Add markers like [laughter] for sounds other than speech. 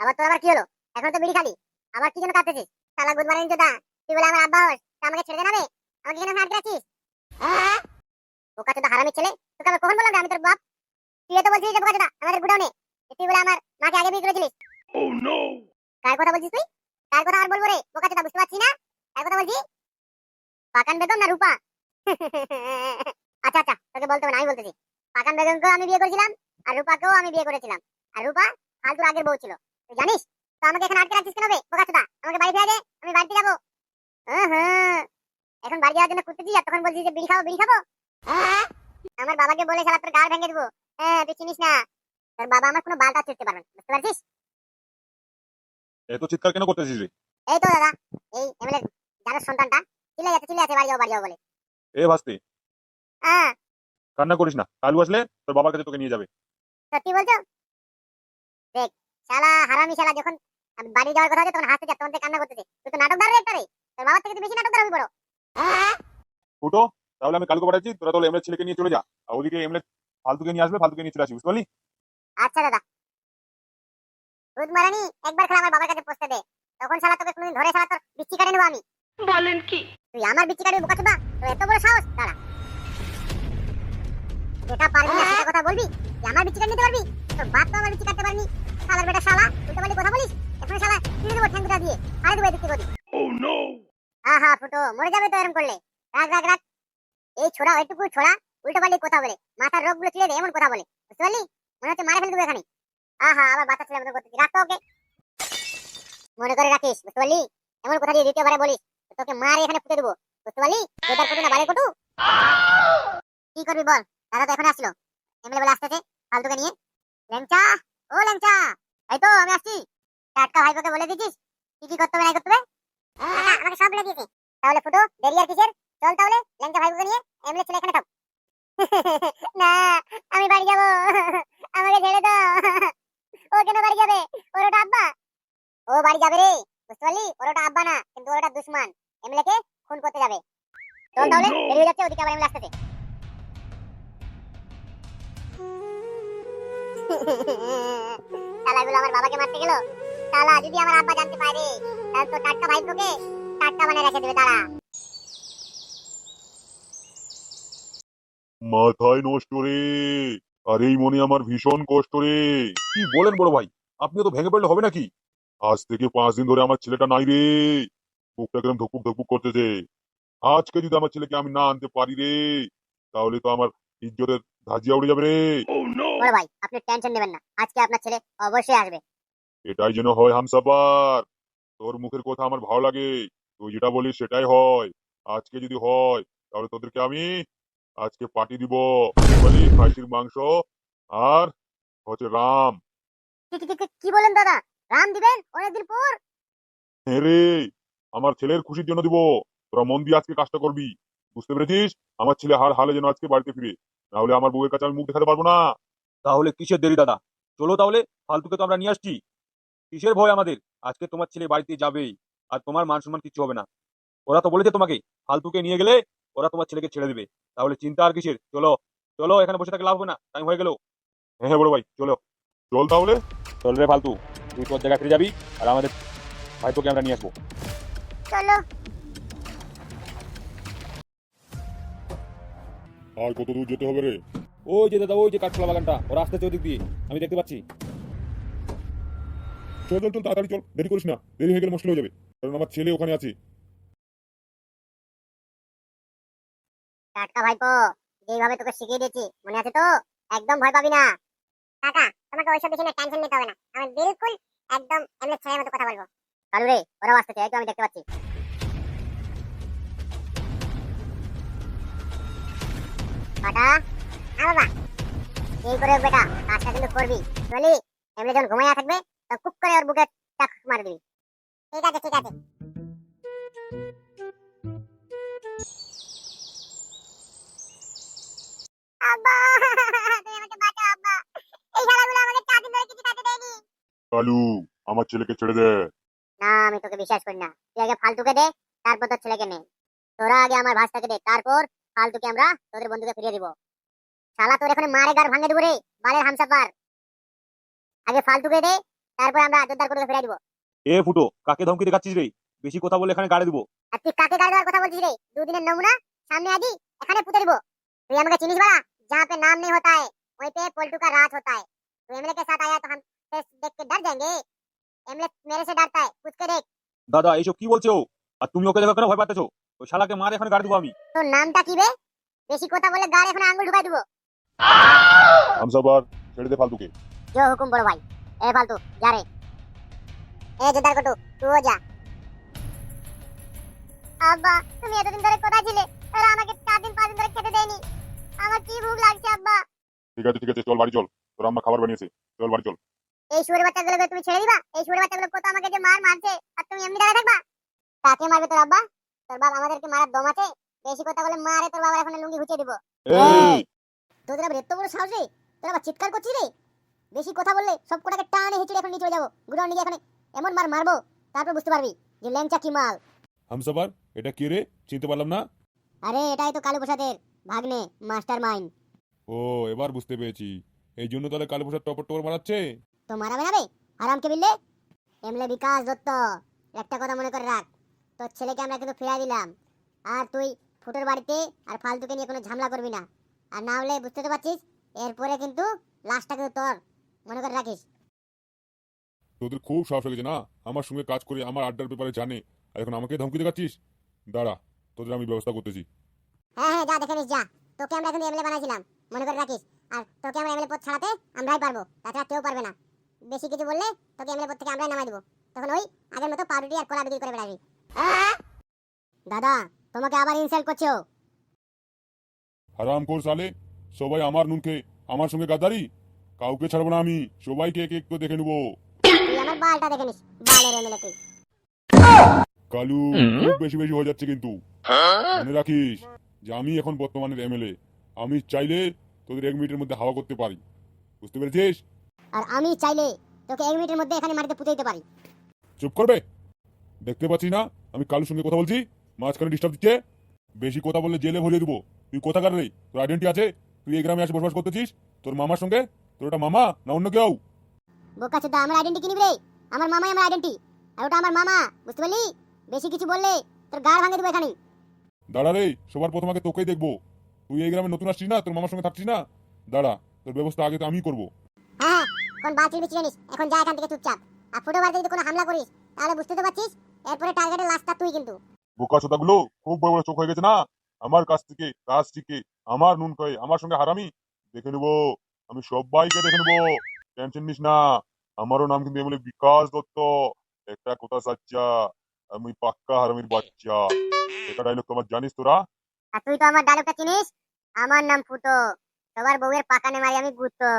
আবার তোর আবার কি হলো? এখন তো বিড়ি খালি আবার কি জন্য কাঁদতেছিস? শালা গুড মর্নিং চোদা তুই বলে আমার আব্বা হোস তা আমাকে ছেড়ে জানাবে আমাকে কেন হাত রাখিস বোকা চোদা হারামি ছেলে। তোকে আমি কখন বললাম আমি তোর বাপ? তুই তো বলছিস যে বোকা চোদা আমাদের গুডাউনে। তুই বলে আমার মাকে আগে বিয়ে করেছিলিস Oh no! কার কথা বলছিস তুই? কার কথা আর বলব রে? বোকা চোদা বুঝতে পারছিস না? কার কথা বলছিস? পাকান বেগম না রূপা? [laughs] আচ্ছা আচ্ছা তোকে বলতে হবে না আমি বলতেছি। পাকান বেগমকেও আমি বিয়ে করেছিলাম। আর রূপাকেও আমি বিয়ে করেছিলাম। আর রূপা ফালতুর আগের বউ ছিল। তুই জানিস? তো আমাকে এখানে আটকে রাখছিস কেন বে বোকা চোদা আমাকে বাড়ি ফিরে দে আমি বাড়িতে যাব। হ্যাঁ এখন বাড়ি যাওয়ার জন্য করতেছিস আর তখন বলছিস যে বিড়ি খাব বিড়ি খাব? হ্যাঁ? আমার বাবাকে বলে শালা তোর গাল ভেঙে দেবো। হ্যাঁ তুই চিনিস না। তোর বাবা আমার কোনো বালটা চুটতে পারবে না বুঝতে পারছিস? এত চিৎকার কেন করতেছিস রে? এই তো দাদা এই এমএলএ যাদের সন্তানটা চিল্লাই যাচ্ছে চিল্লাই যাচ্ছে বাড়ি যাও বাড়ি যাও বলে। এ ভাস্তি। হ্যাঁ। কান্না করিস না। কালু আসলে তোর বাবার কাছে তোকে নিয়ে যাবে। সত্যি বলছো? দেখ শালা হারামি শালা যখন বাড়ি যাওয়ার কথা হচ্ছে তখন হাসতে যা তখন কান্না করতেছে। তুই তো নাটকদার রে একটা রে। তোর বাবার থেকে তুই বেশি নাটকদার হবি বড়। ফুটো তাহলে আমি কালকে পাঠাচ্ছি তোরা তাহলে এমএলএ ছেলেকে নিয়ে চলে যা। আর ওদিকে এমএলএ ফালতুকে নিয়ে আসবে ফালতুকে নিয়ে চলে আসি বুঝতে পারলি? আচ্ছা দাদা। দুধ মারানি একবার খেলা আমার বাবার কাছে পৌঁছতে দে। তখন শালা তোকে কোনদিন ধরে শালা তোর বিচ্ছি কাটে নেব আমি। বলেন কি? তুই আমার বিচ্ছি কাটবি বোকা চোদা তোর এত বড় সাহস দাঁড়া। যেটা পারবি না সেটা কথা বলবি? যে আমার বিচ্ছি কাটে নিতে পারবি? তোর বাপ তো আমার বিচ্ছি কাটতে পারবি শালার বেটা শালা উল্টো পাল্টি কথা বলিস? এখন শালা তুই দেবো ঠ্যাঙ্গুটা দিয়ে আরে দেবো এদিক থেকে ওদিক। Oh no! আহা ফুটো মরে যাবে তো এরকম করলে। রাগ রাগ রাগ। এই ছোড়া ওইটুকু ছোড়া উল্টো পাল্টি কথা বলে। মাথার রোগগুলো চিড়ে দেয় এমন কথা বলে। বুঝতে পারলি? মনে হচ্ছে মারে ফেলে দেবো এখানে। আহা আবার বাচ্চা ছেলে মতো করতেছি রাখ তো ওকে। মনে করে রাখিস বুঝতে পারলি? এমন কথা দিয়ে দ্বিতীয়বারে বলিস তোকে মারে এখানে ফুটে দেবো। বুঝতে পারলি? বেটার কটু না বাড়ি কটু। কি করবি বল? দাদা তো এখন আসলো। এমএলএ বলে আসতেছে ফালতুকে নিয়ে। ল্যাংচা ও ল্যাংচা এই তো আমি আসছি। টাটকা ভাইপোকে বলে দিছিস কি কি করতে হবে না করতে হবে? আমাকে সব বলে দিয়েছে। তাহলে ফুটো দেরি আর কিসের? চল তাহলে ল্যাংচা ভাইপোকে নিয়ে এমএলএ ছেলে এখানে থাক। [laughs] না আমি বাড়ি যাব। [laughs] আমাকে ছেড়ে দাও। [laughs] ও কেন বাড়ি যাবে? ওর ওটা আব্বা। ও বাড়ি যাবে রে বুঝতে পারলি? ওর ওটা আব্বা না কিন্তু ওর ওটা দুশ্মন। এমএলএ কে খুন করতে যাবে। চল Oh, তাহলে! দেরি হয়ে যাচ্ছে ওদিকে আবার এমএলএ আসতেছে। শালাগুলো আমার বাবাকে মারতে গেল? যদি আমার আব্বা জানতে পারে, তাহলে তো টাটকা টাটকা বানিয়ে রেখে দেবে তারা মাথায় নষ্ট রে। আর এই মনে আমার ভীষণ কষ্ট রে। কি বলেন বড় ভাই, আপনিও তো ভেঙে পড়লে হবে নাকি? আজ থেকে পাঁচ দিন ধরে আমার ছেলেটা নাই রে। বুকটা কিরম ধুকপুক ধুকপুক করতেছে। আজকে যদি আমার ছেলেকে আমি না আনতে পারি রে, তাহলে তো আমার ইজ্জতের ধাজিয়া উড়ে যাবে রে। বড় ভাই আপনি টেনশন নেবেন না। আজকে আপনার ছেলে অবশ্যই আসবে। এটাই যেন হয় হামসাপার তোর মুখের কথা আমার ভালো লাগে। তুই যেটা বলিস সেটাই হয়। আজকে যদি হয় তাহলে তোদেরকে আমি আজকে পার্টি দিব। বলি খাসির মাংস আর হচ্ছে রাম। কি বলেন দাদা? রাম দিবেন অনেকদিন পর? হ্যাঁ রে আমার ছেলের খুশির জন্য দিব। তোরা মন দিয়ে আজকে কাজটা করবি। বুঝতে পেরেছিস? আমার ছেলে হার হালে যেন আজকে বাড়িতে ফিরে। না হলে আমার বউয়ের কাছে আমি মুখ দেখাতে পারব না। তাহলে কিসের দেরি দাদা? চলো তাহলে ফালতুকে তো আমরা নিয়ে আসছি। কিসের ভয় আমাদের? আজকে তোমার ছেলে বাড়িতে যাবেই আর তোমার মান সম্মান কিছু হবে না। ওরা তো বলেছে তোমাকে ফালতুকে নিয়ে গেলে ওরা তোমার ছেলেকে ছেড়ে দেবে। তাহলে চিন্তা আর কিসের? চলো চলো এখানে বসে থাকলে লাভ হবে না টাইম হয়ে গেল। হ্যাঁ হ্যাঁ বড় ভাই চলো। চল তাহলে। চল রে ফালতু তুই তোর জায়গা ফিরে যাবি আর আমাদের ভাইপোকে আমরা নিয়ে আসব। চলো। আর কত দূর যেতে হবে রে? ওই যে দাদা ওই যে কাঠখোলা বাগানটা ওরা আসতেছে ওদিক দিয়ে। আমি দেখতে পাচ্ছি। চল চল চল তাড়াতাড়ি চল দেরি করিস না দেরি হয়ে গেলে মুশকিল হয়ে যাবে। কারণ আমার ছেলে ওখানে আছে। টাটকা ভাইপো যেইভাবে তোকে শিখিয়ে দিয়েছি মনে আছে তো? একদম ভয় পাবি না। কাকা তোমাকে ওইসব বিষয় টেনশন নিতে হবে না। আমি বিলকুল একদম এমনি ছেলের মতো কথা বলব। কালু রে ওরাও আসতেছে এই তো আমি দেখতে পাচ্ছি। বাটা আ বাবা এই করে বেটা কাজটা কিন্তু করবি। বলি এমনি যখন ঘুমাইয়া থাকবে তখন কুক করে ওর বুকে চাক মার দিবি। ঠিক আছে ঠিক আছে। আব্বা তুমি আমাকে বাঁচাও আব্বা। এই শালাগুলো আমাকে চার দিন ধরে কিছু খেতে দেয়নি। কালু আমার ছেলেকে ছেড়ে দে। না আমি তোকে বিশ্বাস করি না। তুই আগে ফালতুকে দে তারপর তোর ছেলেকে নে। তোরা আগে আমার ভাষটাকে দে তারপর ফালতুকে আমরা তোদের বন্ধুকে ফিরিয়ে দিব শালা তোর এখানে মারে গার ভাঙে দেবো রে বালের হামসাপার আগে ফালতুকে দে তারপর আমরা জোরদার করে ফেরাই দিব এ ফুটো কাকে ধমকি দেখাচ্ছিস রে বেশি কথা বলে এখানে গাড়ি দিব আর তুই কাকে গাড়ি দেওয়ার কথা বলছিস রে দুদিনের নমুনা সামনে আদি এখানে পুঁতে দিব তুই আমাকে চিনিস বাড়া जहाँ पे नाम नहीं होता है वहीं पे पलटू का राज होता है तू एमएलए के साथ आया तो हम फेस देख के डर जाएंगे एमएलए मेरे से डरता है पूछ के देख দাদা এইসব কি বলছো আর তুমি ওকে দেখো কেন ভয় পাচ্ছো ও শালাকে মার এখন গাড়ি দেবো আমি। তোর নামটা কি রে বেশি কথা বলে গাড়ি এখন আঙ্গুল ঢুকাই দেবো। হামসাবার ছেড়ে দে ফালতুকে। জো হুকুম বড় ভাই। এ ফালতু যা রে। এ জেদার কটু তুইও যা। আব্বা তুমি এতদিন ধরে কোথায় ছিলে? আর আমাকে চার দিন পাঁচ দিন ধরে খেতে দেয়নি। আমার কি ভুক লাগছে আব্বা? ঠিক আছে ঠিক আছে চল বাড়ি চল। তোর আম্মা খাবার বানিয়েছে। চল বাড়ি চল। এই শুয়োরের বাচ্চাগুলোকে তুমি ছেড়ে দিবা? এই শুয়োরের বাচ্চাগুলো কত আমাকে যে মার মারছে আর তুমি এমনি দাঁড়া থাকবা? কাকে মারবে তোর আব্বা? তোর বাবা আমাদেরকে মারার দম আছে? বেশি কথা বলে মারে তোর বাবা এখন লুঙ্গি ঘুচিয়ে দিব। তোদের আবার এত বড় সাহস রে? তোর আবার চিৎকার করছিস রে? বেশি কথা বললে সব কোটাকে টানে হিচড়ে এখন নিয়ে চলে যাব। গুড়াও নিয়ে এখানে এমন মার মারবো তারপর বুঝতে পারবি যে ল্যাংচা কি মাল। হামসাবার এটা কে রে? চিনতে পারলাম না। আরে এটাই তো কালু প্রসাদের ভাগ্নে মাস্টার মাইন্ড ও এবার বুঝতে পেরেছি। এই জন্য তাহলে কালো পোশাক টপর টপর মারাচ্ছে? তো মারাবে না বে? আরামকে বিললে? এমলে বিকাশ দত্ত একটা কথা মনে করে রাখ। তোর ছেলেকে আমরা কিন্তু ফিরাই দিলাম। আর তুই ফুটোর বাড়িতে আর ফালতুকে নিয়ে কোনো ঝামেলা করবি না। আর না হলে বুঝতে তো পারছিস এরপরে কিন্তু লাস্টটা কিন্তু তোর। মনে করে রাখিস। তোদের খুব সাহস হয়ে গেছে না? আমার সঙ্গে কাজ করে আমার আড্ডার ব্যাপারে জানে। আর এখন আমাকে ধমকি দেখাচ্ছিস? দাঁড়া তোদের আমি ব্যবস্থা করতেছি। হ্যাঁ হ্যাঁ যা দেখে নিস যা। তোকে আমরা কিন্তু এমএলএ বানাইছিলাম। মনে করে রাখিস। আর তোকে আমরা এমএলএ পদ ছাড়াতে আমরাই পারব। তাছাড়া কেউ পারবে না। বেশি কিছু বললে তোকে এমএলএ পদ থেকে আমরাই নামাই দেবো। তখন ওই আগের মতো পাউরুটি আর কলা বিক্রি করে বেড়াবি। দাদা তোমাকে আবার ইনসাল্ট করছ। হারাম কর সালে সবাই আমার নুন খেয়ে আমার সঙ্গে গাদ্দারি কাউকে ছাড়বো না আমি সবাইকে এক এক করে দেখে নেব। তুই আমার বালটা দেখে নিস বালের এমএলএ তুই। কালু খুব বেশি বেশি হয়ে যাচ্ছে কিন্তু। মনে রাখিস যে আমি এখন বর্তমানের এমএলএ। আমি চাইলে তোদের এক মিনিটের মধ্যে হাওয়া করতে পারি। বুঝতে পেরেছিস? আর আমি চাইলে তোকে এক মিনিটের মধ্যে এখানে মাটিতে পুঁতে দিতে পারি। চুপ করবে? দেখতে পাচ্ছিস না। আমি কালুর সঙ্গে কথা বলছি। মাঝখানে ডিস্টার্ব দিচ্ছে। বেশি কথা বললে জেলে ভরিয়ে দেবো। তুই কোথাকার রে? তোর আইডেন্টি আছে? তুই এই গ্রামে এসে বসবাস করতেছিস? তোর মামার সঙ্গে? তোর ওটা মামা না অন্য কেউ? বোকা চোদা আমার আইডেন্টি কিনিবি রে? আমার মামাই আমার আইডেন্টি আর ওটা আমার মামা বুঝতে পারলি? বেশি কিছু বললে তোর গাড় ভাঙে দেবো এখানে দাঁড়া রে সবার প্রথম আগে তোকেই দেখব। তুই এই গ্রামে নতুন আসছিস না? তোর মামার সঙ্গে থাকছিস না? দাঁড়া তোর ব্যবস্থা আগে তো আমি করব। হ্যাঁ কোন বাতিল বিচি জানিস এখন যা এখান থেকে চুপচাপ। আর ফুটো যদি কোনো হামলা করিস তাহলে বুঝতে তো পারছিস এরপরে টার্গেটের লাস্টটা তুই কিন্তু। বোকা গুলো খুব বড় বড় চোখ হয়ে গেছে না? আমার কাছ থেকে কাজ থেকে আমার নুন খাই আমার সঙ্গে হারামি? দেখে নেব। আমি সবাইকে দেখে নেব। টেনশন নিস না। আমারও নাম কিন্তু এমনি বিকাশ দত্ত। একটা কথা সাচ্চা আমি পাক্কা হারামির বাচ্চা। এটা ডায়লগ তোমার জানিস তোরা? আর তুই তো আমার ডায়লগটা চিনিস? আমার নাম ফুটো। সবার বউয়ের পাকানে মারি আমি গুতো